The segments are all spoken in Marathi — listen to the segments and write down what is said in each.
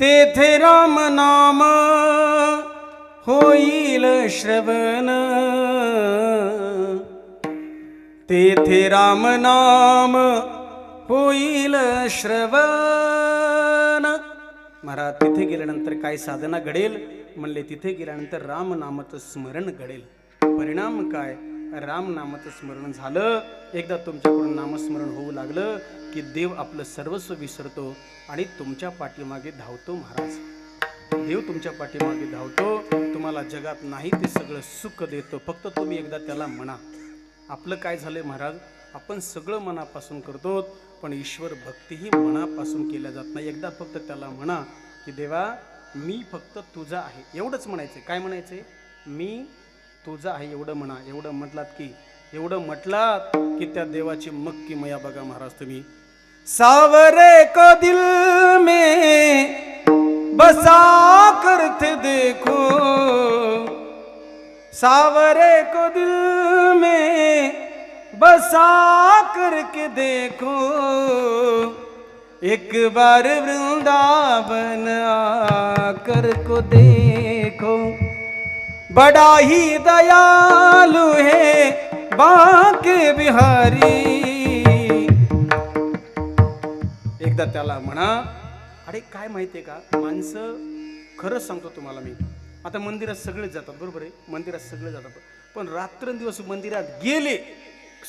तेथे राम नाम होईल श्रवण. तेथे राम नाम होईल श्रवण. महाराज तिथे गेल्यानंतर काय साधना घडेल? म्हणले तिथे गेल्यानंतर राम नामाचं स्मरण घडेल. परिणाम काय? राम नामाचं स्मरण झालं. एकदा तुमच्याकडून नामस्मरण होऊ लागलं की देव आपलं सर्वस्व विसरतो आणि तुमच्या पाठीमागे धावतो महाराज. देव तुमच्या पाठीमागे धावतो. तुम्हाला जगात नाही ते सगळं सुख देतो. फक्त तुम्ही एकदा त्याला म्हणा. आपलं काय झालंय महाराज? आपण सगळं मनापासून करतो पण ईश्वर भक्तीही मनापासून केल्या जात नाही. एकदा फक्त त्याला म्हणा की देवा मी फक्त तुझा आहे. एवढंच म्हणायचं काय म्हणायचं मी तुझा आहे एवढं म्हणा एवढं म्हटलात की एवढं म्हटलात की त्या देवाची मक्की मया बघा महाराज तुम्ही. सावरे को दिल में बसा करते देखो. सावरे को दिल में बसा करके देखो. एक बार वृंदावन आकर को देखो. बड़ा ही दयालु है बाके बिहारी। एकदा त्याला म्हणा अरे काय माहितीये का? माणसं खरंच सांगतो तुम्हाला मी. आता मंदिरात सगळेच जातात बरोबर आहे? मंदिरात सगळे जातात. पण रात्रंदिवस मंदिरात गेले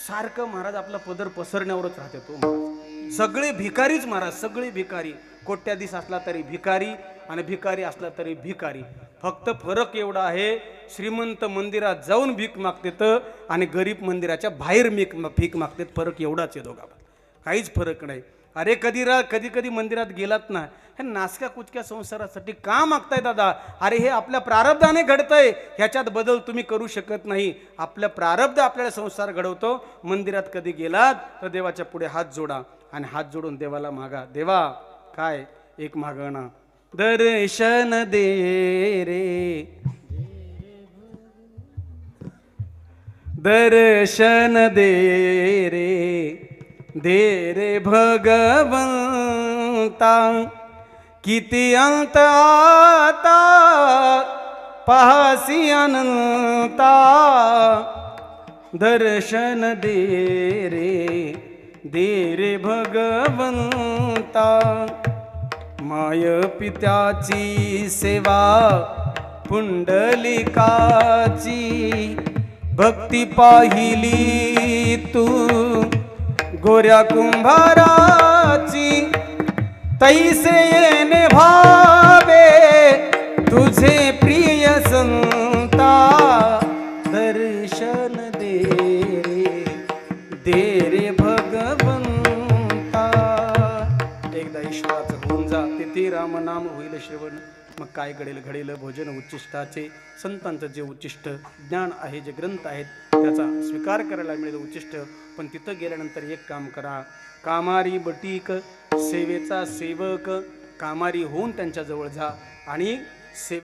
सारखं महाराज आपला पदर पसरण्यावरच राहते तो सगळे भिकारीच महाराज सगळे भिकारी. कोट्याधीश असला तरी भिकारी आणि भिकारी असला तरी भिकारी. फक्त फरक एवढा आहे श्रीमंत मंदिरात जाऊन भीक मागतेत आणि गरीब मंदिराच्या बाहेर मीक भीक मागतेत फरक एवढाच आहे दोघांमध्ये. काहीच फरक नाही. अरे कधी रा कधी कधी मंदिरात गेलात ना हे नासक्या कुचक्या संसारासाठी का मागताय दादा? अरे हे आपल्या प्रारब्धाने घडतंय ह्याच्यात बदल तुम्ही करू शकत नाही. आपलं प्रारब्ध आपल्याला संसार घडवतो मंदिरात कधी गेलात तर देवाच्या पुढे हात जोडा आणि हात जोडून देवाला मागा. देवा काय? एक मागणं. दर्शन दे रे. दर्शन दे रे. दे रे भगवंता. किती अंत आता. पाहसी अनंता. दर्शन दे रे. दे रे भगवंता. माय पित्याची सेवा पुंडलिकाची. भक्ती पाहिली तू गोऱ्या कुंभाराची. तैसे येणे भावे तुझे प्रिय संता. दर्शन दे. दे एकदा होऊन जा तिथे रामनाम होईल श्रवण. मग काय घडेल? घडेल भोजन उच्चिष्टाचे संतांचं जे उच्चिष्ट ज्ञान आहे जे ग्रंथ आहेत त्याचा स्वीकार करायला मिळेल उच्चिष्ट पण तिथं गेल्यानंतर एक काम करा. कामारी बटीक सेवेचा सेवक. कामारी होऊन त्यांच्याजवळ जा आणि सेव